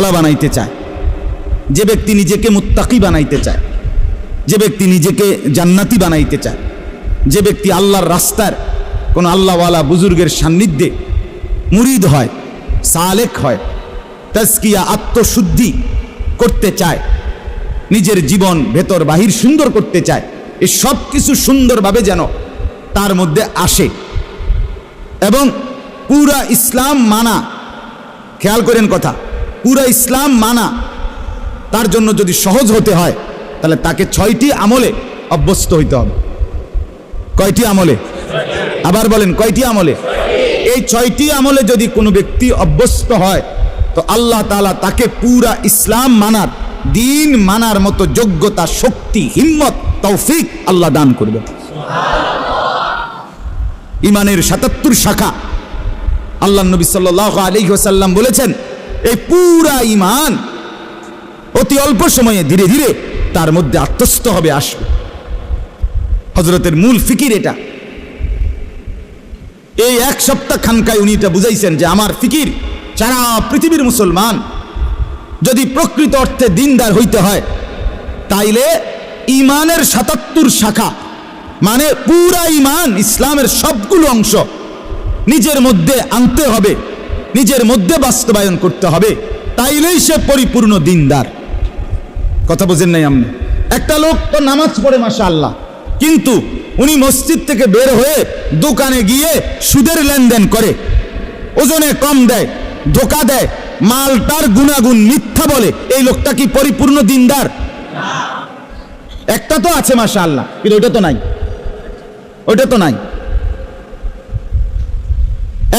আল্লাহওয়ালা বানাইতে চায়। যে ব্যক্তি নিজেকে মুত্তাকি বানাইতে চায়, যে ব্যক্তি নিজেকে জান্নাতি বানাইতে চায়, যে ব্যক্তি আল্লাহর রাস্তার কোন আল্লাহওয়ালা বুজুর্গের সান্নিধ্যে মুরিদ হয়, সালেক হয় তাস্কিয়া আত্মশুদ্ধি করতে চায়, নিজের জীবন ভেতর বাহির সুন্দর করতে চায় এই সব কিছু সুন্দরভাবে যেন তার মধ্যে আসে। এবং পুরা ইসলাম মানা, খেয়াল করেন কথা পুরা ইসলাম মানা। তার জন্য যদি সহজ হতে হয়, তাহলে তাকে ছয়টি আমলে অভ্যস্ত হইতে হবে। কয়টি আমলে? আবার বলেন, কয়টি আমলে? এই ছয়টি আমলে যদি কোনো ব্যক্তি অভ্যস্ত হয়, তো আল্লাহ তাআলা তাকে পুরা ইসলাম মানার, দিন মানার মতো যোগ্যতা, শক্তি, হিম্মত, তৌফিক আল্লাহ দান করবেন ইমানের সাতাত্তর শাখা। আল্লাহ নবী সাল্লাহ আলী ওসাল্লাম বলেছেন এই পুরা ইমান অতি অল্প সময়ে ধীরে ধীরে তার মধ্যে আত্মস্থ হবে, আসবে। হজরতের মূল ফিকির এটা। এই এক সপ্তাহ খানকায় উনি এটা বুঝাইছেন যে আমার ফিকির সারা পৃথিবীর মুসলমান যদি প্রকৃত অর্থে দিনদার হইতে হয়, তাইলে ইমানের সাতাত্তর শাখা মানে পুরা ইমান ইসলামের সবগুলো অংশ নিজের মধ্যে আনতে হবে। নিজের মধ্যে বাস্তবায়ন করতে হবে, তাইলেই সে পরিপূর্ণ দিনদার। কথা বোঝেন নাই আপনি? একটা লোক তো নামাজ পড়ে মাসা আল্লাহ কিন্তু উনি মসজিদ থেকে বের হয়ে দোকানে গিয়ে সুদের লেনদেন করে, ওজনে কম দেয়, ধোকা দেয় মালটার গুণাগুণ মিথ্যা বলে, এই লোকটা কি পরিপূর্ণ দিনদার? একটা তো আছে মাসা আল্লাহ কিন্তু ওইটা তো নাই। ওইটা তো নাই।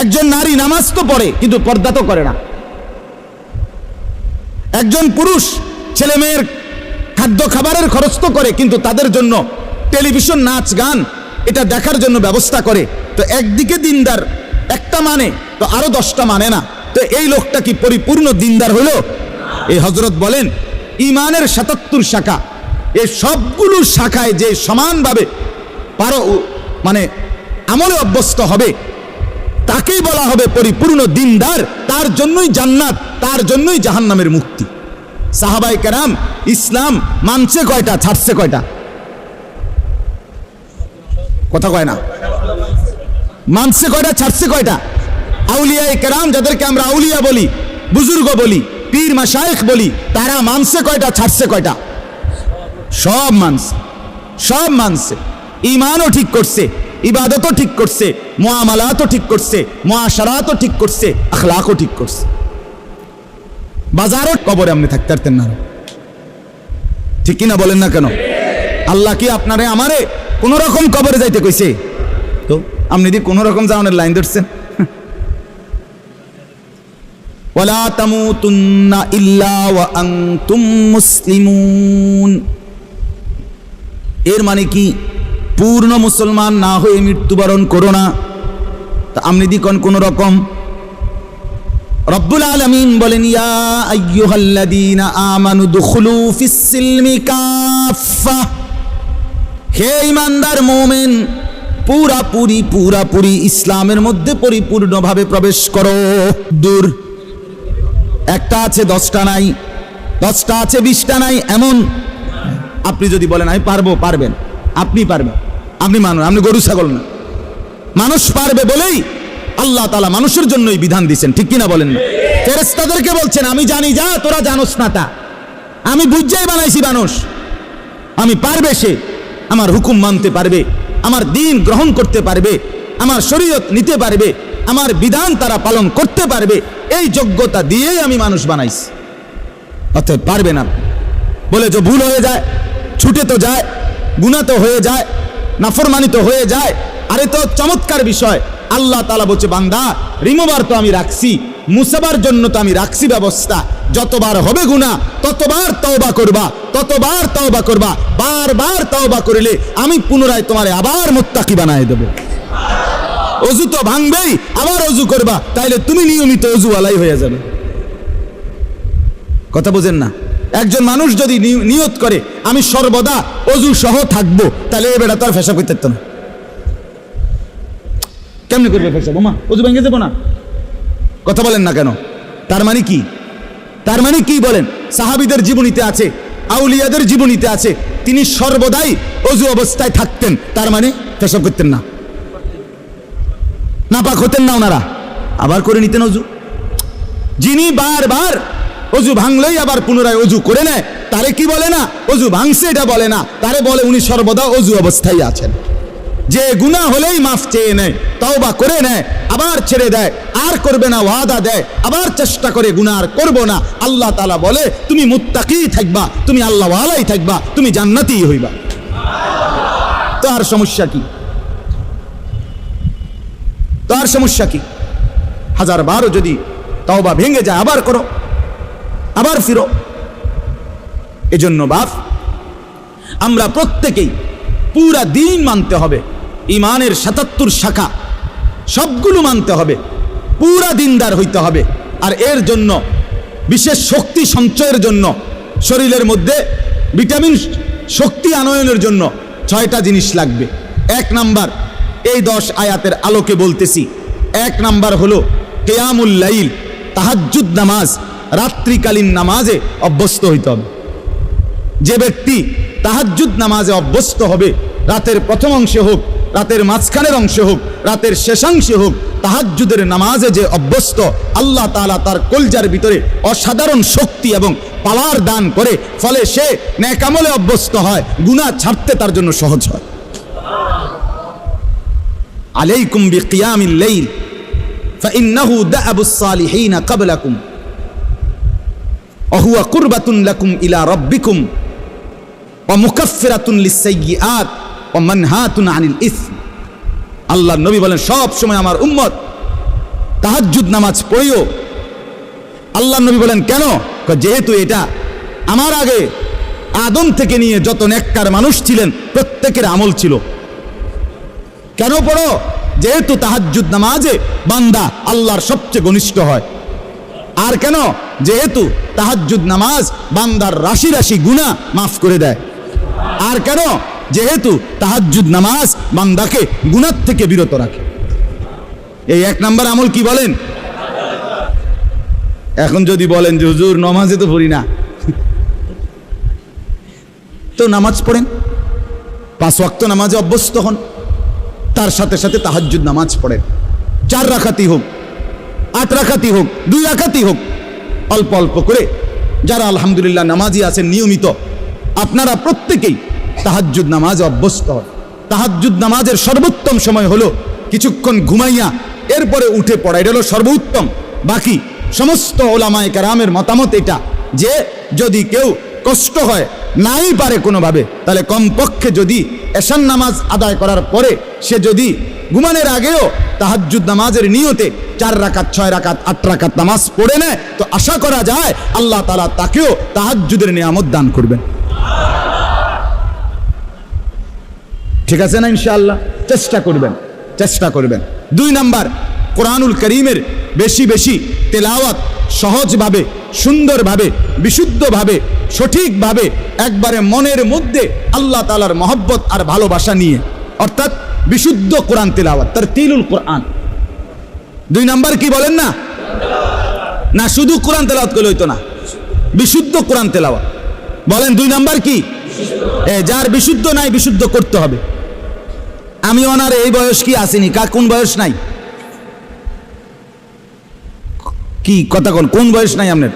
একজন নারী নামাজ তো পড়ে, কিন্তু পর্দা তো করে না। একজন পুরুষ ছেলে মেয়ের খাদ্য খাবারের খরচ তো করে, কিন্তু তাদের জন্য টেলিভিশন, নাচ, গান, এটা দেখার জন্য ব্যবস্থা করে। তো একদিকে দিনদার একটা মানে তো আরও দশটা মানে না। তো এই লোকটা কি পরিপূর্ণ দিনদার হলো? এই হজরত বলেন ইমানের সাতাত্তর শাখা। এই সবগুলো শাখায় যে সমানভাবে পারো মানে আমলে অভ্যস্ত হবে তাকেই বলা হবে পরিপূর্ণ দিনদার, তার জন্যই জান্নাত, তার জন্যই জাহান্নামের মুক্তি। সাহাবাই কেরাম ইসলাম মানছে কয়টা, ছাড়ছে কয়টা? কথা কয় না। মানছে কয়টা, ছাড়ছে কয়টা? আউলিয়াই কেরাম যাদেরকে আমরা আউলিয়া বলি, বুজুর্গ বলি, পীর মাসায়েখ বলি, তারা মানছে কয়টা, ছাড়ছে কয়টা? সব মানছে সব মানছে। ইমানও ঠিক করছে ইবাদতও ঠিক করছে মোয়ামালাতও ঠিক করছে মোয়াশারাতও ঠিক করছে আখলাকও ঠিক করছে। বাজারও কবরে আপনি থাকতে পারতেন না। ঠিক কিনা বলেন না কেন? আল্লাহ কি আপনারে আমারে কোন রকম কবরে যাইতে কইছে? তো আপনি দি কোন রকম যাওয়ানোর লাইন ধরছেন। ওয়ালা তামুতুন্না ইল্লা ওয়া আনতুম মুসলিমুন। এর মানে কি? পূর্ণ মুসলমান না হয়ে মৃত্যুবরণ করো না। তা আপনি দি কোন রকম। রব্বুল আলামিন বলেন, ইয়া আমানু দুখুলু ফিস সিলমি কাফা হে ইমানদার মুমিন, পুরাপুরি পুরাপুরি ইসলামের মধ্যে পরিপূর্ণভাবে প্রবেশ করো। দূর। একটা আছে, দশটা নাই। দশটা আছে, বিশটা নাই। এমন। আপনি যদি বলেন, আমি পারব, পারবেন। আপনি পারবেন। আপনি মানুষ, আপনি গরু, ছাগল না। মানুষ পারবে বলেই আল্লাহ তালা মানুষের জন্যই বিধান দিচ্ছেন ঠিক কিনা বলেন না? ফেরেস্তাদেরকে বলছেন, আমি জানি, যা, তোরা জানোস না তা। আমি বুঝাই বানাইছি মানুষ। আমি পারবে সে। আমার হুকুম মানতে পারবে। আমার দিন গ্রহণ করতে পারবে। আমার শরীয়ত নিতে পারবে। আমার বিধান তারা পালন করতে পারবে। এই যোগ্যতা দিয়েই আমি মানুষ বানাইছি। অতএব পারবে না বলে যে ভুল হয়ে যায়, ছুটে তো যায় গুণা তো হয়ে যায় নাফরমানি তো হয়ে যায়। আরে তো চমৎকার বিষয়। আল্লাহ তালা বলছে, বান্দা রিমোবার তো আমি রাখছি, মুসাবার জন্য তো আমি রাখছি ব্যবস্থা। যতবার হবে গুণা ততবার তওবা করবা, ততবার তওবা করবা। বারবার তওবা করিলে আমি পুনরায় তোমারে আবার মোত্তাকি বানায় দেব। অজু তো ভাঙবেই, আবার অজু করবা। তাইলে তুমি নিয়মিত অজুওয়ালাই হয়ে যাবে। কথা বোঝেন না? একজন মানুষ যদি নিয়ত করে, আমি সর্বদা অজু সহ থাকব, তাহলে এ বেটা তো আর ফেসা করতে না। কেমনে করবে ফেসা? বোমা, অজু ভেঙে যাব না। কথা বলেন না কেন? তার মানে কি? তার মানে কি বলেন? সাহাবিদের জীবনীতে আছে, আউলিয়াদের জীবনীতে আছে, তিনি সর্বদাই অজু অবস্থায় থাকতেন, তার মানে পেশাব করতেন না। নাপাক হতেন না ওনারা। আবার করে নিতেন অজু। যিনি বারবার অজু ভাঙলেই আবার পুনরায় অজু করে নেয়। তারে কি বলে না? অজু ভাঙছে এটা বলে না। তারে বলে উনি সর্বদা অজু অবস্থায় আছেন। যে গুনাহ হলেই মাফ চেয়ে নেয় তাও বা করে নেয়, আবার ছেড়ে দেয়, আর করবে না, ওয়াদা দেয়, আবার চেষ্টা করে গুনাহ আর করব না। আল্লাহ তালা বলে, তুমি মুত্তাকি থাকবা, তুমি আল্লাহ ওয়ালাই থাকবা, তুমি জান্নাতি হইবা। তো আর সমস্যা কি? তো আর সমস্যা কি? হাজার বারও যদি তাও বা ভেঙে যায়, আবার করো। আবার ফিরো। এজন্য বাপ, আমরা প্রত্যেকেই পুরা দিন মানতে হবে। ইমানের সাতাত্তর শাখা সবগুলো মানতে হবে। পুরা দিনদার হইতে হবে। আর এর জন্য, বিশেষ শক্তি সঞ্চয়ের জন্য, শরীরের মধ্যে ভিটামিন শক্তি আনয়নের জন্য ছয়টা জিনিস লাগবে। এক নাম্বার, এই দশ আয়াতের আলোকে বলতেছি। এক নাম্বার হলো, কেয়ামুল লাইল, তাহাজ্জুদ নামাজ। রাত্রিকালীন নামাজে অভ্যস্ত হইতে হবে যে ব্যক্তি তাহাজ্জুদ নামাজে অভ্যস্ত হবে রাতের প্রথম অংশে হোক রাতের মাঝখানের অংশে হোক রাতের শেষাংশে হোক তাহাজ্জুদের নামাজে যে অভ্যস্ত আল্লাহ তাআলা তার কলজার ভিতরে অসাধারণ শক্তি এবং পাওয়ার দান করে ফলে সে ন্যাকামলে অভ্যস্ত হয় গুনাহ ছাড়তে তার জন্য সহজ হয় আলাইকুম বিকিয়ামিল লাইল فإنه دأب الصالحين قبلكم অহুয়া কুরবাতুন লাকুম ইলা রব্বিকুম অমুকাফিরাতুন আত ও মানহাতুন আনিল ইস আল্লাহ নবী বলেন, সব সময় আমার উম্মত, তাহাজ্জুদ নামাজ পড়িও। আল্লাহ নবী বলেন, কেন? যেহেতু এটা আমার আগে আদম থেকে নিয়ে যত নেককার মানুষ ছিলেন, প্রত্যেকের আমল ছিল। কেন পড়ো? যেহেতু তাহাজ্জুদ নামাজে বান্দা আল্লাহর সবচেয়ে ঘনিষ্ঠ হয়। আর কেন? যেহেতু তাহাজ্জুদ নামাজ বান্দার রাশি রাশি গুণা মাফ করে দেয়। আর কেন? যেহেতু তাহাজ্জুদ নামাজ বান্দাকে গুনার থেকে বিরত রাখে। এই এক নাম্বার আমল কি বলেন? এখন যদি বলেন যে, হুজুর, নমাজে তো পড়ি না। তো নামাজ পড়েন। পাঁচ ওয়াক্ত নামাজে অভ্যস্ত হন। তার সাথে সাথে তাহাজ্জুদ নামাজ পড়েন। চার রাখাতি হোক আট রাখাতি হোক, দুই রাখাতি হোক, অল্প অল্প করে যারা আলহামদুলিল্লাহ নামাজি আছেন নিয়মিত, আপনারা প্রত্যেকেই তাহাজ্জুদ নামাজে অভ্যস্ত হন। তাহাজ্জুদ নামাজের সর্বোত্তম সময় হলো কিছুক্ষণ ঘুমাইয়া এরপরে উঠে পড়া, এটা হলো সর্বোত্তম। বাকি সমস্ত ওলামায় কারামের মতামত এটা যে, যদি কেউ কষ্ট হয়, নাই পারে কোনোভাবে, তাহলে কমপক্ষে যদি এশান নামাজ আদায় করার পরে সে যদি ঘুমানোর আগেও তাহাজ্জুদ নামাজের নিয়তে চার রাকাত, ছয় রাকাত, আট রাকাত নামাজ পড়ে নেয়। তো আশা করা যায় আল্লাহ তালা তাকেও তাহাজ্জুদের নিয়ামত দান করবেন। ঠিক আছে না ইনশাআল্লাহ? চেষ্টা করবেন চেষ্টা করবেন। দুই নাম্বার, কোরআনুল করিমের বেশি বেশি তেলাওয়াত সহজভাবে, সুন্দরভাবে, বিশুদ্ধভাবে, সঠিকভাবে একবারে মনের মধ্যে আল্লাহ তালার মহব্বত আর ভালোবাসা নিয়ে। অর্থাৎ বিশুদ্ধ কোরআন তেলাওয়াত তার তিলুল কোরআন। দুই নাম্বার কি বলেন না? না, শুধু কোরআন তেলাওয়াত করলে হইতো না। বিশুদ্ধ কোরআন তেলাওয়াত। বলেন দুই নাম্বার কি? যার বিশুদ্ধ নাই, বিশুদ্ধ করতে হবে। আমি ওনার এই বয়স কি আসেনি? কা, কোন বয়স নাই? কি, কথা কোন কোন বয়স নাই আপনার?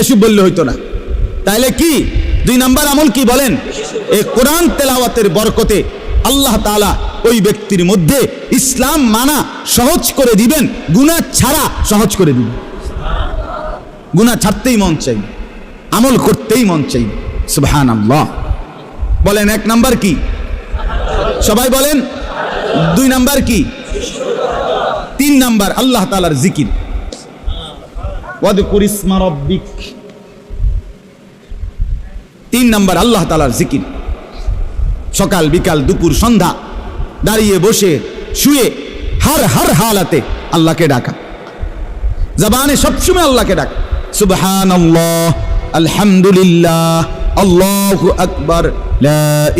এসব বললে হইতো না। তাইলে কি? দুই নাম্বার আমল কি বলেন? এই কোরআন তেলাওয়াতের বরকতে আল্লাহ তালা ওই ব্যক্তির মধ্যে ইসলাম মানা সহজ করে দিবেন, গুনাহ ছাড়া সহজ করে দিবেন। গুনাহ ছাড়তেই মন চাই আমল করতেই মন চাই সুবহান বলেন, এক নাম্বার কি? সবাই বলেন, দুই নাম্বার কি? তিন নাম্বার, আল্লাহ তালার জিকির। তিন নাম্বার, আল্লাহ তালার জিকির। সকাল, বিকাল, দুপুর, সন্ধ্যা। দাঁড়িয়ে বসে, শুয়ে, হার হার হালাতে আল্লাহকে ডাকা। জবানে সবসময় আল্লাহকে ডাক। সুবহান আলহামদুলিল্লাহ, আল্লাহু আকবার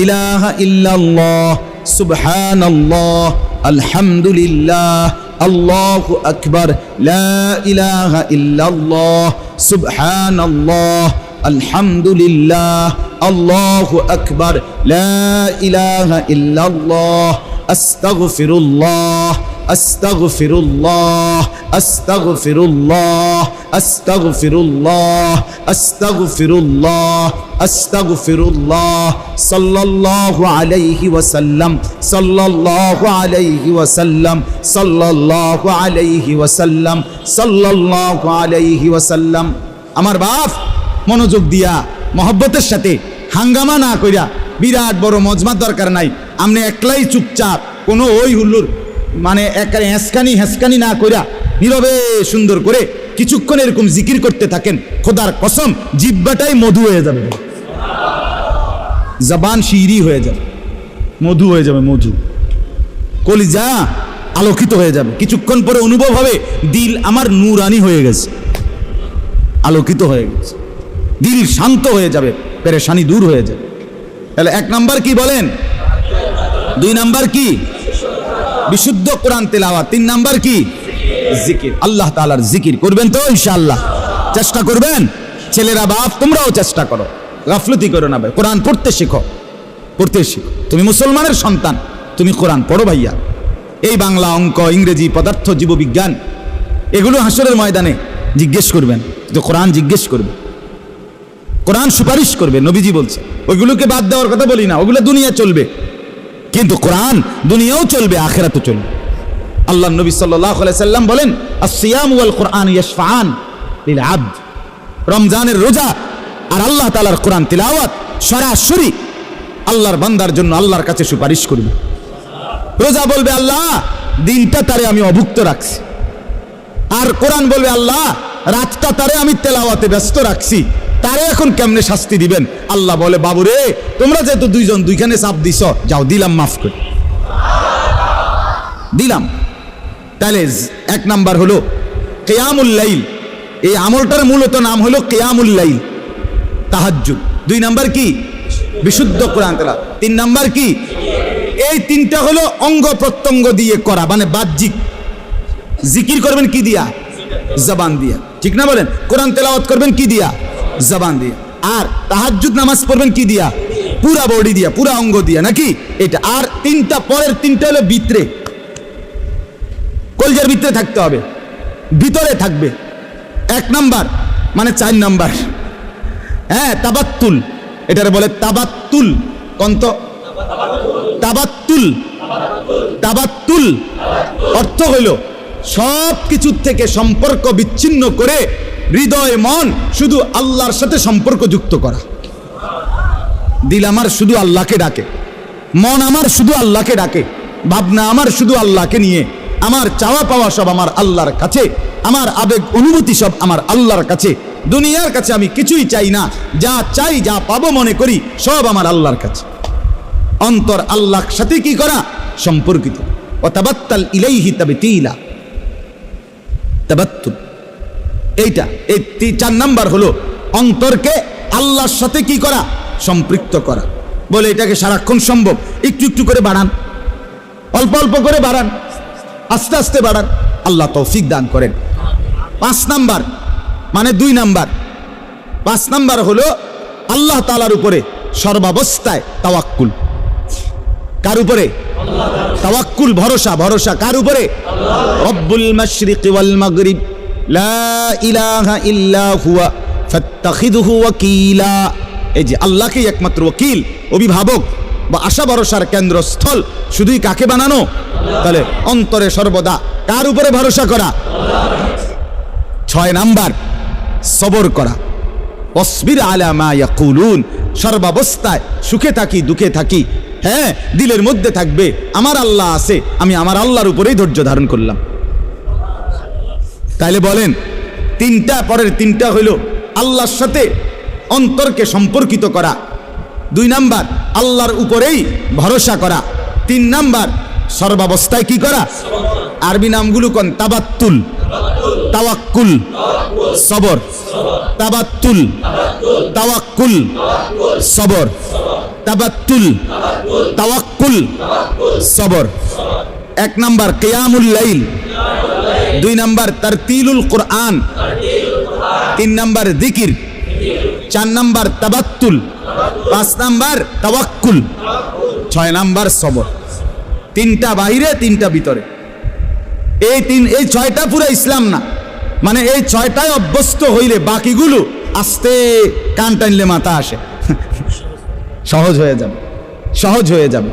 ইলাহা ইল্লাল্লাহ, সুবহানাল্লাহ, আলহামদুলিল্লাহ, আল্লাহু আকবার, লা ইলাহা ইল্লাল্লাহ, সুবহানাল্লাহ আলহামদুলিল্লাহ, আল্লাহু আকবার ইল্লাল্লাহ, আস্তাগফিরুল্লাহ আস্তাগফিরুল্লাহ আস্তাগফিরুল্লাহ আস্তাগফিরুল্লাহ আস্তাগফিরুল্লাহ আস্তাগফিরুল্লাহ, সাল্লাল্লাহু আলাইহি ওয়াসাল্লাম, সাল্লাল্লাহু আলাইহি ওয়াসাল্লাম, সাল্লাল্লাহু আলাইহি ওয়াসাল্লাম, সাল্লাল্লাহু আলাইহি ওয়াসাল্লাম। আমার বাপ মনোযোগ দিয়া, মহব্বতের সাথে হাঙ্গামা না কইরা বিরাট বড় মজমার দরকার নাই। আপনি একলাই চুপচাপ, কোনো ওই হুল্লুর মানে একারে হেঁসকানি হেঁসকানি না কইরা নীরবে সুন্দর করে কিছুক্ষণ এরকম জিকির করতে থাকেন। খোদার কসম, জিব্বাটাই মধু হয়ে যাবে। জবান শিরি হয়ে যাবে। মধু হয়ে যাবে, মধু। কলিজা আলোকিত হয়ে যাবে। কিছুক্ষণ পরে অনুভব হবে, দিল আমার নূরানি হয়ে গেছে। আলোকিত হয়ে গেছে। দিল শান্ত হয়ে যাবে, পেরেশানি দূর হয়ে যাবে। তাহলে এক নাম্বার কি বলেন? দুই নাম্বার কি? বিশুদ্ধ কোরআন তেলাওয়া তিন নাম্বার কি? জিকির। আল্লাহ তালার জিকির। করবেন তো ইনশাআল্লাহ। চেষ্টা করবেন? ছেলেরা বাপ, তোমরাও চেষ্টা করো। গাফলতি করো না ভাই। কোরআন পড়তে শিখো। পড়তে শিখো। তুমি মুসলমানের সন্তান। তুমি কোরআন পড়ো ভাইয়া। এই বাংলা অঙ্ক, ইংরেজি, পদার্থ, জীববিজ্ঞান, এগুলো হাসরের ময়দানে জিজ্ঞেস করবেন। তো কোরআন জিজ্ঞেস করবে। কোরআন সুপারিশ করবে, নবীজি বলছে। ওইগুলোকে বাদ দেওয়ার কথা বলি না, ওগুলো দুনিয়া চলবে। কিন্তু কোরআন দুনিয়াও চলবে, আখেরাতও চলবে। আল্লাহ নবী সাল্লাম বলেন ওয়াল কোরআন আবদ। রমজানের রোজা আর আল্লাহ তালার কোরআন তিলাওয়াত সরাসরি আল্লাহর বান্দার জন্য আল্লাহর কাছে সুপারিশ করবে। রোজা বলবে, আল্লাহ, দিনটা তারে আমি অভুক্ত রাখছি। আর কোরআন বলবে, আল্লাহ, রাতটা তারে আমি তেলাওয়াতে ব্যস্ত রাখছি। তারে এখন কেমনে শাস্তি দিবেন? আল্লাহ বলে, বাবুরে, তোমরা যেহেতু দুইজন, দুইখানে চাপ দিছ, যাও, দিলাম, মাফ করে। দিলাম। তাহলে এক নাম্বার হলো কেয়ামুল লাইল। এই আমলটার মূলত নাম হলো কেয়ামুল লাইল, তাহাজ্জুদ। দুই নাম্বার কি? বিশুদ্ধ কোরআন তেলা তিন নাম্বার কি? এই তিনটা হলো অঙ্গ প্রত্যঙ্গ দিয়ে করা মানে বাহ্যিক। জিকির করবেন কি দিয়া? জবান দিয়া। ঠিক না বলেন? কোরআন তেলাওয়াত করবেন কি দিয়া? জবান দিয়া। আর তাহাজ্জুদ নামাজ পড়বেন কি দিয়া? পুরা বডি দিয়া, পুরা অঙ্গ দিয়া, নাকি? এটা আর তিনটা, পরের তিনটা হলো ভিতরে। কলজার ভিতরে থাকতে হবে। ভিতরে থাকবে। এক নাম্বার মানে চার নাম্বার। হ্যাঁ তাবাত্তুল। এটারে বলে তাবাত্তুল। কন্ত তাবাত্তুল। তাবাত্তুল। অর্থ হইল সব কিছুর থেকে সম্পর্ক বিচ্ছিন্ন করে হৃদয়, মন শুধু আল্লাহর সাথে সম্পর্ক যুক্ত করা। দিল আমার শুধু আল্লাহকে ডাকে, মন আমার শুধু আল্লাহকে ডাকে, ভাবনা আমার শুধু আল্লাহকে নিয়ে, আমার চাওয়া পাওয়া সব আমার আল্লাহর কাছে, আমার আবেগ অনুভূতি সব আমার আল্লাহর কাছে, দুনিয়ার কাছে আমি কিছুই চাই না, যা চাই, যা পাবো মনে করি, সব আমার আল্লাহর কাছে। অন্তর আল্লাহর সাথে কি করা? সম্পর্কিত। ও তাবাত্তাল ইলাইহি তাবতিলা। তাবাত্তুল। এইটা এই চার নাম্বার হলো অন্তরকে আল্লাহর সাথে কি করা? সম্পৃক্ত করা। বলে এটাকে সারাক্ষণ সম্ভব। একটু একটু করে বাড়ান। অল্প অল্প করে বাড়ান। আস্তে আস্তে বাড়ান। আল্লাহ তৌফিক দান করেন। পাঁচ নাম্বার মানে দুই নাম্বার। পাঁচ নাম্বার হলো আল্লাহ তালার উপরে সর্বাবস্থায় তাওয়াক্কুল। কার উপরে? তাওয়াক্কুল ভরসা। ভরসা কার উপরে। রব্বুল মাশরিক ওয়াল মাগরিব। ওয়াকিলা। এই যে আল্লাহকেই একমাত্র ওকিল অভিভাবক বা আশা ভরসার কেন্দ্রস্থল, শুধুই কাকে বানানো? তাহলে অন্তরে সর্বদা কার উপরে ভরসা করা? ছয় নাম্বার, সবর করা। অসবির আলা মা ইয়াকুলুন, সর্বাবস্থায় সুখে থাকি, দুঃখে থাকি। হ্যাঁ দিলের মধ্যে থাকবে, আমার আল্লাহ আছে, আমি আমার আল্লাহর উপরেই ধৈর্য ধারণ করলাম। তাইলে বলেন, তিনটা পরের তিনটা হইল আল্লাহর সাথে অন্তরকে সম্পর্কিত করা। দুই নাম্বার, আল্লাহর উপরেই ভরসা করা। তিন নাম্বার, সর্বাবস্থায় কি করা? আরবি নামগুলো কোন? তাবাত্তুল। তাওয়াক্কুল। সবর। তাবাত্তুল। তাওয়াক্কুল। সবর। তাবাত্তুল। তাওয়াক্কুল। সবর। এক নাম্বার কেয়ামুল লাইল, দুই নাম্বার তার তিলুল কোরআন, তিন নাম্বার দিকির চার নাম্বার তাবাত্তুল, পাঁচ নাম্বার তাওয়াক্কুল, ছয় নাম্বার সবর। তিনটা বাইরে, তিনটা ভিতরে। এই তিন, এই ছয়টা পুরো ইসলাম না। মানে এই ছয়টায় অভ্যস্ত হইলে বাকিগুলো আস্তে কান টানলে মাথা আসে। সহজ হয়ে যাবে। সহজ হয়ে যাবে।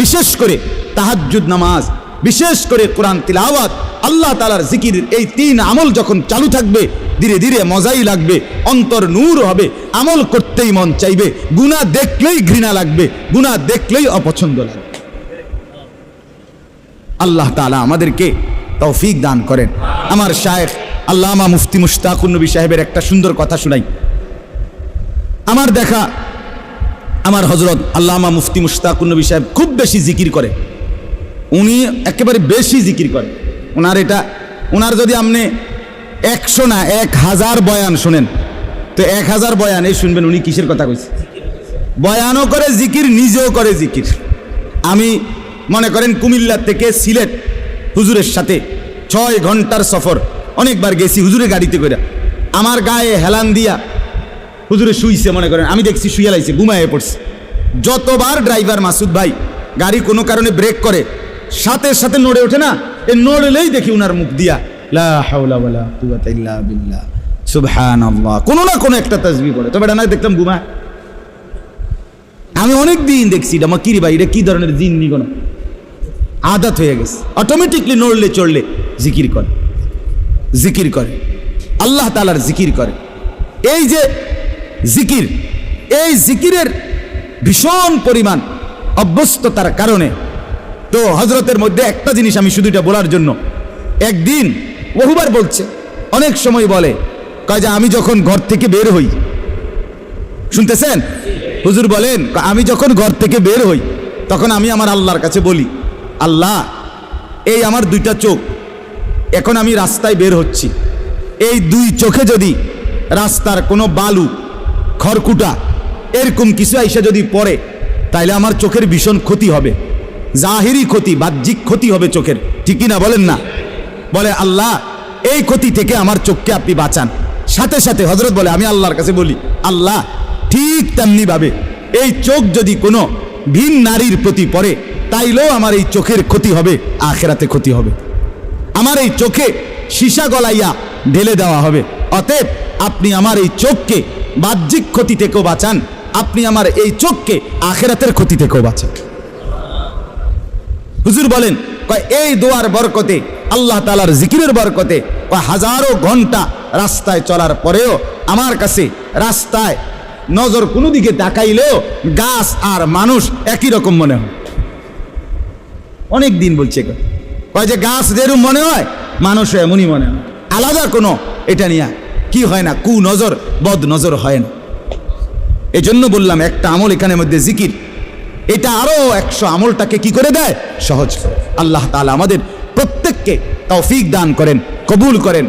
বিশেষ করে তাহাজ্জুদ নামাজ, বিশেষ করে কোরআন তিলাওয়াত, আল্লাহ তালার জিকির এই তিন আমল যখন চালু থাকবে, ধীরে ধীরে মজাই লাগবে, অন্তর নূর হবে, আমল করতেই মন চাইবে গুণা দেখলেই ঘৃণা লাগবে গুণা দেখলেই অপছন্দ লাগবে। আল্লাহ তালা আমাদেরকে তৌফিক দান করেন। আমার শায়েখ আল্লামা মুফতি মুশতাকুর নবী সাহেবের একটা সুন্দর কথা শুনাই। আমার দেখা, আমার হজরত আল্লামা মুফতি মুশতাকুর নবী সাহেব খুব বেশি জিকির করে। উনি একেবারে বেশি জিকির করে ওনার এটা ওনার যদি আপনি একশো না, এক হাজার বয়ান শোনেন, তো এক হাজার বয়ান, এই শুনবেন উনি কিসের কথা কইছে? বয়ানও করে জিকির, নিজেও করে জিকির। আমি মনে করেন কুমিল্লা থেকে সিলেট হুজুরের সাথে ছয় ঘণ্টার সফর, অনেকবার গেছি হুজুরের গাড়িতে করে আমার গায়ে হেলান দিয়া হুজুরে শুইছে মনে করেন, আমি দেখছি শুয়ে লাইছে ঘুমায়ে পড়ছে। যতবার ড্রাইভার মাসুদ ভাই গাড়ি কোনো কারণে ব্রেক করে সাথে সাথে নড়ে ওঠে না। এ নড়লেই দেখি উনার মুখ দিয়া ইল্লা কোনো না কোনো একটা তাসবিহ পড়ে। তবে এটা না দেখলাম ঘুমায় আমি অনেক দিন দেখছি এটা আমার কিরি ভাই, এটা কি ধরনের জিন নি কোনো? আদাত হয়ে গেছে। অটোমেটিকলি নড়লে, চড়লে জিকির করে। জিকির করে। আল্লাহ তালার জিকির করে। এই যে জিকির, এই জিকিরের ভীষণ পরিমাণ অভ্যস্ততার কারণে তো হজরতের মধ্যে একটা জিনিস আমি শুধু এটা বলার জন্য। একদিন বহুবার বলছে, অনেক সময় বলে, কয় যে আমি যখন ঘর থেকে বের হই, শুনতেছেন? হুজুর বলেন আমি যখন ঘর থেকে বের হই, তখন আমি আমার আল্লাহর কাছে বলি, আল্লাহ, এই আমার দুইটা চোখ, এখন আমি রাস্তায় বের হচ্ছি। এই দুই চোখে যদি রাস্তার কোনো বালু, খড়কুটা, এরকম কিছু আইসা যদি পড়ে, তাইলে আমার চোখের ভীষণ ক্ষতি হবে। জাহিরি ক্ষতি, বাহ্যিক ক্ষতি হবে চোখের। ঠিকই না বলেন না? বলে, আল্লাহ, এই ক্ষতি থেকে আমার চোখকে আপনি বাঁচান। সাথে সাথে হজরত বলে, আমি আল্লাহর কাছে বলি, আল্লাহ, ঠিক তেমনি ভাবে এই চোখ যদি কোনো ভিন নারীর প্রতি পড়ে, তাইলেও আমার এই চোখের ক্ষতি হবে, আখেরাতে ক্ষতি হবে। আমার এই চোখে সীসা গলাইয়া ঢেলে দেওয়া হবে। অতএব আপনি আমার এই চোখকে বাহ্যিক ক্ষতি থেকেও বাঁচান, আপনি আমার এই চোখকে আখেরাতের ক্ষতি থেকেও বাঁচান। হুজুর বলেন এই দোয়ার বরকতে, আল্লাহ তালার জিকিরের বরকতে, কয়, হাজারো ঘণ্টা রাস্তায় চলার পরেও আমার কাছে রাস্তায় নজর কোনো দিকে তাকাইলেও গাছ আর মানুষ একই রকম মনে হয়। অনেক দিন বলছে কয়। কয় যে, গাছ যেরকম মনে হয় মানুষ এমনই মনে হয়। আলাদা কোনো এটা নিয়ে কি হয় না, কু নজর, বদ নজর হয় না। এজন্য বললাম, একটা আমল এখানের মধ্যে জিকির এটা আরও একশো আমলটাকে কি করে দেয় সহজ। আল্লাহ তালা আমাদের প্রত্যেককে তৌফিক দান করেন, কবুল করেন